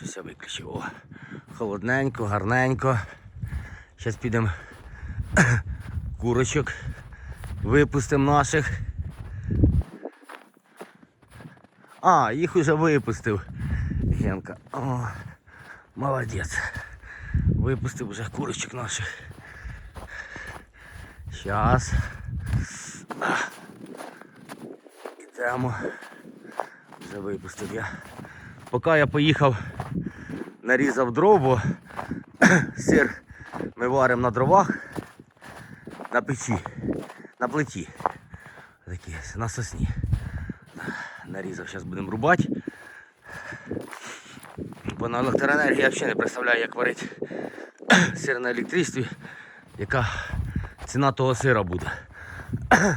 Щось я виключив. О, холодненько, гарненько. Зараз підемо курочок. Випустимо наших. А, їх уже випустив. Генка. О, молодець. Випустив уже курочок наших. А. Ідемо. Вже випустив я. Поки я поїхав, нарізав дров, бо сир ми варимо на дровах на печі, на плиті. Такі, на сосні. Нарізав, зараз будемо рубати. Бо на електроенергії я взагалі не представляю, як варити сир на електричестві, яка ціна того сира буде.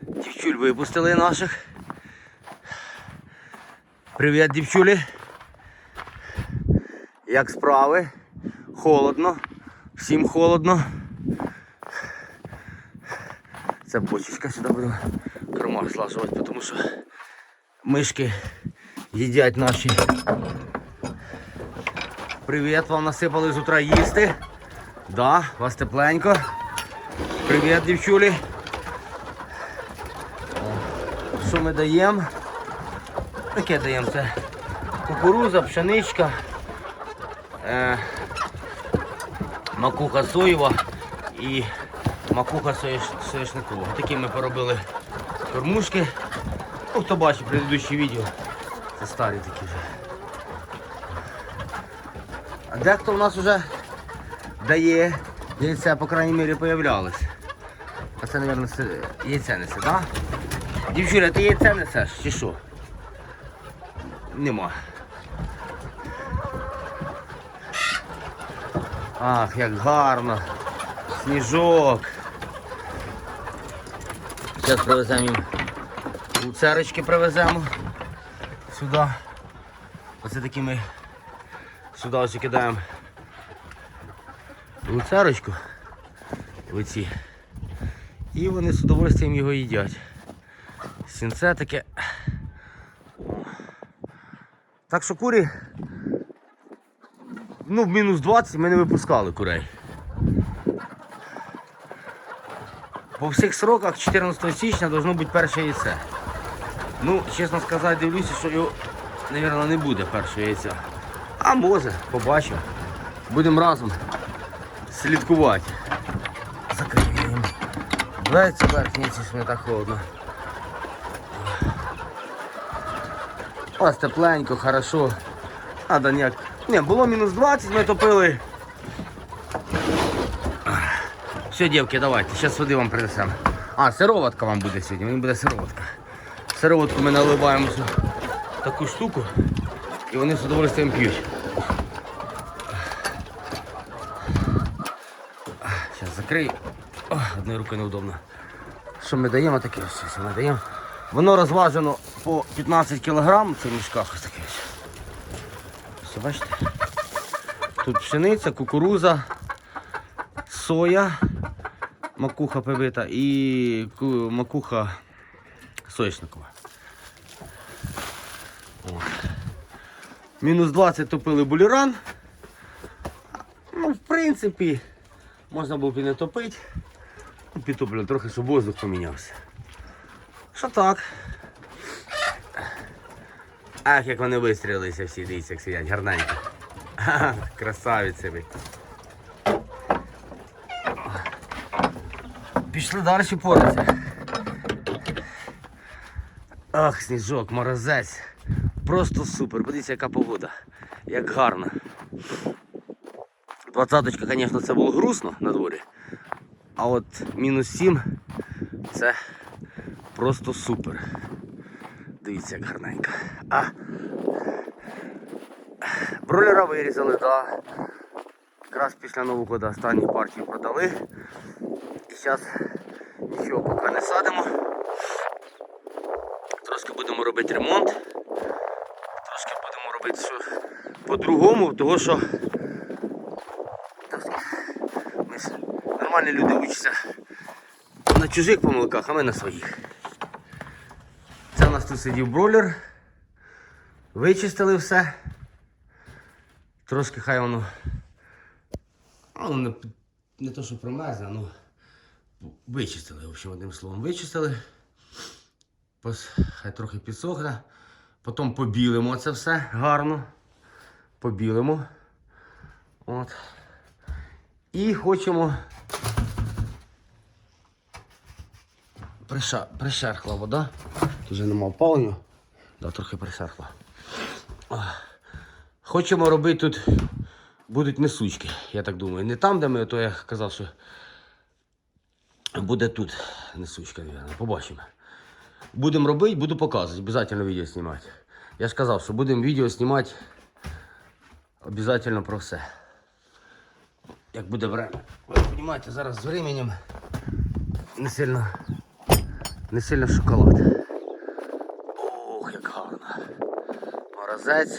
Дівчуль випустили наших. Привіт, дівчулі. Як справи? Холодно. Всім холодно. Це бочечка сюди будемо корма слажувати, тому що мишки їдять наші. Привіт, вам насипали з утра їсти. Да, вас тепленько. Привіт, дівчулі. Що ми даємо? Таке даємо це кукуруза, пшеничка, е, макуха соєва і макуха соєш- соєшникова. Такі ми поробили кормушки. Ну, хто бачив предыдущі відео, це старі такі вже. А дехто в нас вже дає яйця, по крайній мірі, появлялось. А це, мабуть, яйце несе, так? Да? Дівчуля, ти яйце несеш чи що? Нема. Ах, як гарно. Сніжок. Зараз привеземо їм луцерочки привеземо сюди. Оце такі ми сюди ось кидаємо луцерочку. Оці. І вони з удовольствием його їдять. Сінце таке. Так що курі, ну, в мінус 20 ми не випускали курей. По всіх сроках 14 січня должно бути перше яйце. Ну, чесно сказати, дивлюся, що його, мабуть, не буде першого яйця. А може, побачимо. Будемо разом слідкувати. Закриємо. Дверці верхні, ці не так холодно. Ось тепленько, хорошо. А, да ніяк. Не, було мінус 20, ми топили. Все, дівки, давайте, зараз води вам принесемо. А, сироватка вам буде сьогодні, мені буде сироватка. Сироватку ми наливаємо в таку штуку і вони з удовольствием п'ють. Зараз закрию. Одною рукою неудобно. Що ми даємо таке ось ми даємо. Воно розважено по 15 кг в цих мішках ось таке. Все, бачите? Тут пшениця, кукуруза, соя, макуха побита і макуха соєшникова. Мінус 20 топили буліран. Ну, в принципі, можна було б і не топити. Ну, Підтоплювали трохи, щоб воздух помінявся. Що так? Ах, як вони вистрілилися всі, дивіться, як сидять, гарненько. Ха-ха, ви. Пішли далі пораться. Ах, сніжок, морозець. Просто супер. Подивіться, яка погода. Як гарно. Двадцяточка, звісно, це було грустно на дворі. А от мінус 7 це просто супер. Дивіться, як гарненько. А. Бролера вирізали, так. Да. Якраз після Нового року останні партії продали. І зараз нічого поки не садимо. Трошки будемо робити ремонт. Трошки будемо робити що по-другому, того що ми нормальні люди учаться на чужих помилках, а ми на своїх. Нас тут сидів бройлер. Вичистили все. Трошки хай воно. Ну, не, не то, що промерзне, ну. Вичистили, в общем, одним словом, вичистили. Пос, хай трохи підсохне. Потім побілимо це все гарно. Побілимо. От. І хочемо. Приша... Пришерхла вода. Тут вже нема опалення. Да, трохи пришерхла. Хочемо робити тут. Будуть несучки, я так думаю. Не там, де ми, то я казав, що буде тут несучка, мабуть. Побачимо. Будемо робити, буду показувати, обов'язково відео знімати. Я ж казав, що будемо відео знімати обов'язково про все. Як буде время. Ви розумієте, зараз з временем не сильно, не сильно шоколад. Ох, як гарно. Морозець.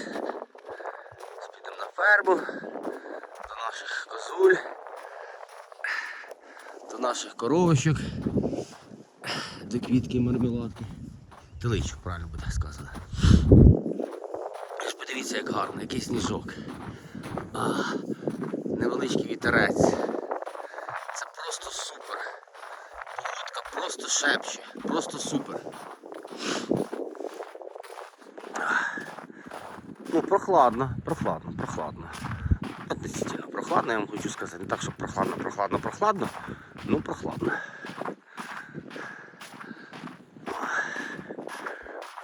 Підемо на ферму, до наших козуль, до наших коровочок, до квітки мармеладки. Теличок, правильно буде сказано. Подивіться, як гарно, який сніжок. А, невеличкий вітерець. Це просто супер. Погодка просто шепче, просто супер. Ну, прохладно, прохладно, прохладно. Относительно прохладно, я вам хочу сказати. Не так, що прохладно, прохладно, прохладно. Ну, прохладно.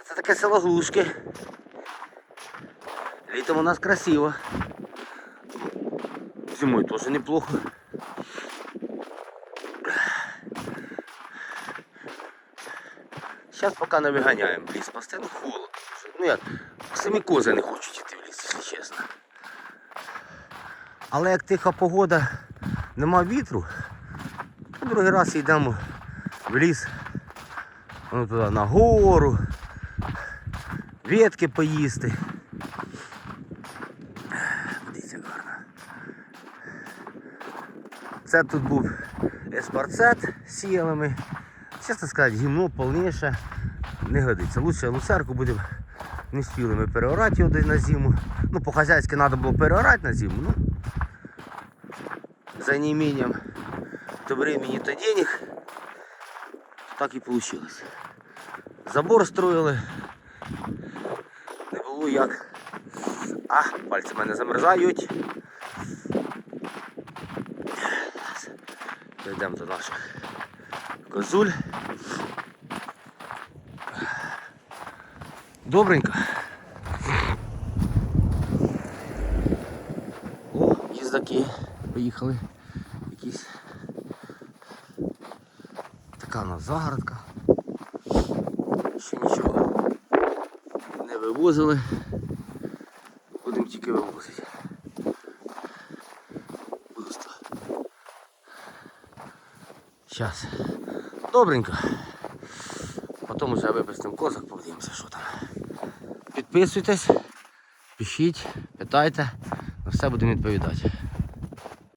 Це таке село Глушки. Літом у нас красиво. Зимою теж неплохо. Зараз поки не виганяємо ліс, пасти, ну холодно. Ну як, самі кози не хочуть йти в ліс, якщо чесно. Але як тиха погода, нема вітру, то другий раз йдемо в ліс. Ну, туди на гору, ветки поїсти. Дивіться, гарно. Це тут був еспарцет з сіялами. Чесно сказати, гімно повніше не годиться. Лучше луцерку будемо не спіли ми переорати його десь на зиму. Ну, по-хазяйськи треба було переорати на зиму. Ну, за неимением то времени, то денег. Так і вийшло. Забор строїли. Не було як. А, пальці в мене замерзають. Йдемо до наших козуль. Добренько. О, їздаки поїхали. Якісь. Така у нас загородка. Ще нічого не вивозили. Будемо тільки вивозити. Пусто. Зараз. Добренько. Потім вже випустимо козак, подивимося, що там. Підписуйтесь, пишіть, питайте, на все будемо відповідати.